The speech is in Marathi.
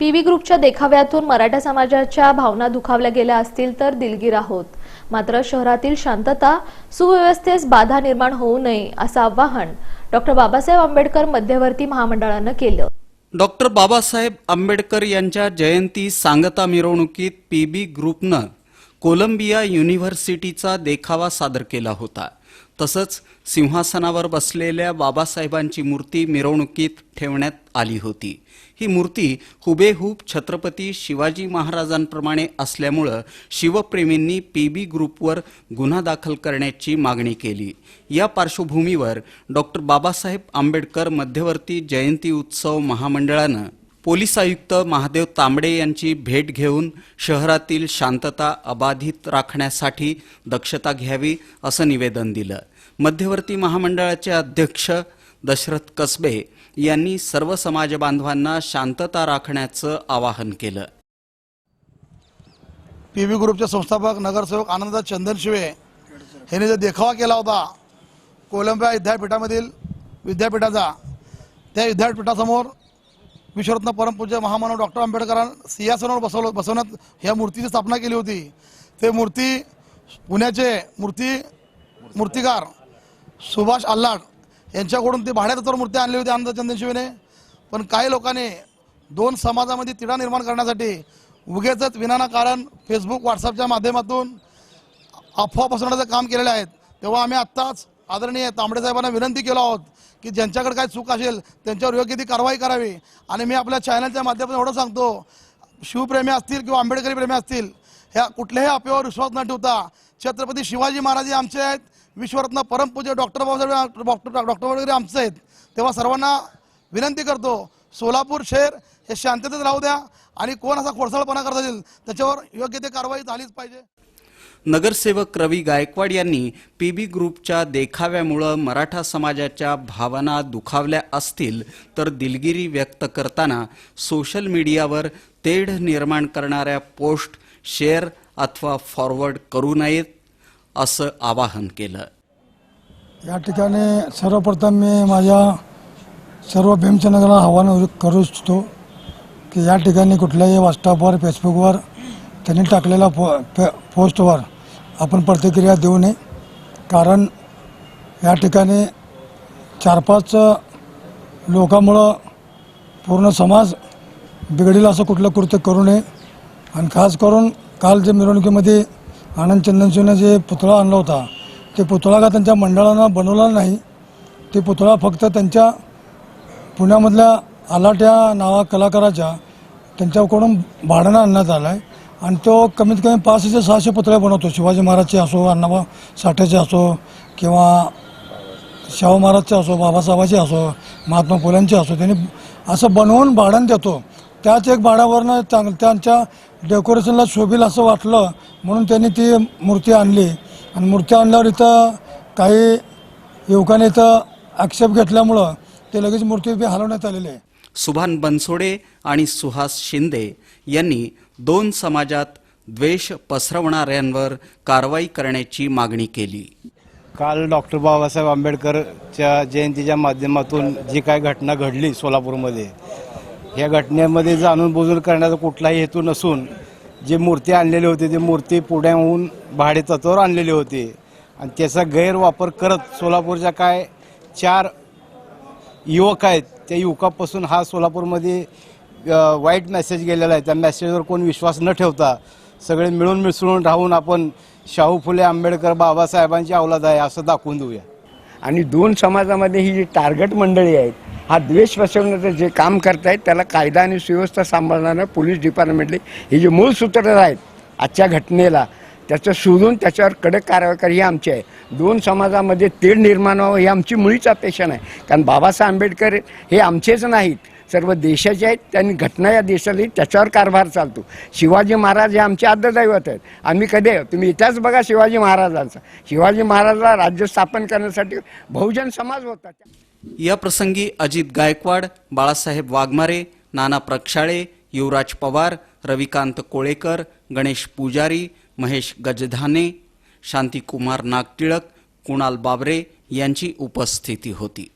पीव्ही ग्रुपच्या देखाव्यातून मराठा समाजाच्या भावना दुखावल्या गेल्या असतील तर दिलगीर आहोत. मात्र शहरातील शांतता सुव्यवस्थेस बाधा निर्माण होऊ नये असं आवाहन डॉक्टर बाबासाहेब आंबेडकर मध्यवर्ती महामंडळानं केलं. डॉक्टर बाबासाहेब आंबेडकर यांच्या जयंती सांगता मिरवणुकीत पीबी ग्रुपनं कोलंबिया युनिव्हर्सिटीचा देखावा सादर केला होता. तसंच सिंहासनावर बसलेल्या बाबासाहेबांची मूर्ती मिरवणुकीत ठेवण्यात आली होती. ही मूर्ती हुबेहूब छत्रपती शिवाजी महाराजांप्रमाणे असल्यामुळं शिवप्रेमींनी पीबी ग्रुपवर गुन्हा दाखल करण्याची मागणी केली. या पार्श्वभूमीवर डॉक्टर बाबासाहेब आंबेडकर मध्यवर्ती जयंती उत्सव महामंडळानं पोलीस आयुक्त महादेव तांबडे यांची भेट घेऊन शहरातील शांतता अबाधित राखण्यासाठी दक्षता घ्यावी असं निवेदन दिलं. मध्यवर्ती महामंडळाचे अध्यक्ष दशरथ कसबे यांनी सर्व समाज बांधवांना शांतता राखण्याचं आवाहन केलं. पी व्ही ग्रुपचे संस्थापक नगरसेवक आनंद चंदनशिवे यांनी जो देखावा केला होता कोलंबिया विद्यापीठामधील विद्यापीठाचा त्या विद्यापीठासमोर विश्वरत्न परमपूज्य महामानव डॉक्टर आंबेडकरांना सिंहासनावर बसवलं बसवण्यात ह्या मूर्तीची स्थापना केली होती. ते मूर्ती पुण्याचे मूर्ती मूर्तिकार सुभाष आल्हाड यांच्याकडून ती भाड्यात मूर्ती आणली होती आनंद चंदनशिवेने पण काही लोकांनी दोन समाजामध्ये तिढा निर्माण करण्यासाठी उगेचच विनाना कारण फेसबुक व्हॉट्सअपच्या माध्यमातून अफवा पसरवण्याचं काम केलेलं आहे. तेव्हा आम्ही आत्ताच आदरणीय तांबडे साहेबांना विनंती केलो आहोत की ज्यांच्याकडे काय चूक असेल त्यांच्यावर योग्य ती कारवाई करावी. आणि मी आपल्या चॅनलच्या माध्यमातून एवढं सांगतो शिवप्रेमी असतील किंवा आंबेडकरी प्रेमी असतील ह्या कुठल्याही अपेवर विश्वास न ठेवता छत्रपती शिवाजी महाराज आमचे आहेत विश्वरत्न परमपूज्य doctor Babasaheb doctor doctor Ambedkar आमचे आहेत. तेव्हा सर्वांना विनंती करतो सोलापूर शहर हे शांततेत राहू द्या आणि कोण असा खोडसाळपणा करता येईल त्याच्यावर योग्य ते कारवाई झालीच पाहिजे. नगरसेवक रवी गायकवाड यांनी पीबी ग्रुपच्या देखाव्यामुळं मराठा समाजाच्या भावना दुखावल्या असतील तर दिलगिरी व्यक्त करताना सोशल मीडियावर तेढ निर्माण करणाऱ्या पोस्ट शेअर अथवा फॉरवर्ड करू नयेत असं आवाहन केलं. या ठिकाणी सर्वप्रथम मी माझ्या सर्व भीमचंद्राला आव्हान करू इच्छितो की या ठिकाणी कुठल्याही व्हॉट्सअपवर फेसबुकवर त्यांनी टाकलेल्या पो पे पोस्टवर आपण प्रतिक्रिया देऊ नये. कारण या ठिकाणी चार पाच लोकांमुळं पूर्ण समाज बिघडील असं कुठलं कृत्य करू नये. आणि खास करून काल जे मिरवणुकीमध्ये आनंद चंदनशिवने जे पुतळा आणला होता ते पुतळा का त्यांच्या मंडळानं बनवला नाही ते पुतळा फक्त त्यांच्या पुण्यामधल्या आलाट्या नावा कलाकाराच्या त्यांच्याकडून भाड्यानं आणण्यात आला आहे आणि तो कमीत कमी पाचशे ते सहाशे पुतळे बनवतो. शिवाजी महाराजचे असो अण्णाबा साठेचे असो किंवा शाहू महाराजचे असो बाबासाहेबाचे असो महात्मा फुल्यांचे असो त्यांनी असं बनवून भाडं देतो. त्याच एक भाड्यावरनं चांग त्यांच्या डेकोरेशनला शोभील असं वाटलं म्हणून त्यांनी ती मूर्ती आणली. आणि मूर्ती आणल्यावर इथं काही युवकांनी इथं आक्षेप घेतल्यामुळं ते लगेच मूर्ती बी हलवण्यात आलेली आहे. सुभान बनसोडे आणि सुहास शिंदे यांनी दोन समाजात द्वेष पसरवणाऱ्यांवर कारवाई करण्याची मागणी केली. काल डॉक्टर बाबासाहेब आंबेडकरच्या जयंतीच्या माध्यमातून जी काय घटना घडली सोलापूरमध्ये या घटनेमध्ये जाणून बुजून करण्याचा कुठलाही हेतू नसून जी मूर्ती आणलेली होती ती मूर्ती पुण्याहून भाडे तत्वावर आणलेली होती. आणि त्याचा गैरवापर करत सोलापूरच्या काय चार युवक आहेत त्या युवकापासून हा सोलापूरमध्ये वाईट मेसेज गेलेला आहे. त्या मेसेजवर कोण विश्वास न ठेवता सगळे मिळून मिसळून राहून आपण शाहू फुले आंबेडकर बाबासाहेबांची अवलाद आहे असं दाखवून देऊया. आणि दोन समाजामध्ये ही जी टार्गेट मंडळी आहेत हा द्वेष पसरवण्याचं जे काम करतायत त्याला कायदा आणि सुव्यवस्था सांभाळणारं पोलीस डिपार्टमेंटले हे जे मूळ सूत्रधार आहेत आजच्या घटनेला त्याचं शोधून त्याच्यावर कडक कारवाई करा ही आमची आहे. दोन समाजामध्ये तेढ निर्माण व्हावं ही आमची मुळीच अपेक्षा नाही. कारण बाबासाहेब आंबेडकर हे आमचेच नाहीत. सर्व देशाचे आहेत. त्यांनी घटना या देशाला त्याच्यावर कारभार चालतो. शिवाजी महाराज हे आमचे आद्यदैवत आहेत. आम्ही कधी तुम्ही इतिहास बघा शिवाजी महाराजांचा. शिवाजी महाराजला राज्य स्थापन करण्यासाठी बहुजन समाज होता. या प्रसंगी अजित गायकवाड बाळासाहेब वाघमारे नाना प्रक्षाळे युवराज पवार रविकांत कोळेकर गणेश पुजारी महेश गजधाने शांतीकुमार नागटिळक कुणाल बाबरे यांची उपस्थिती होती.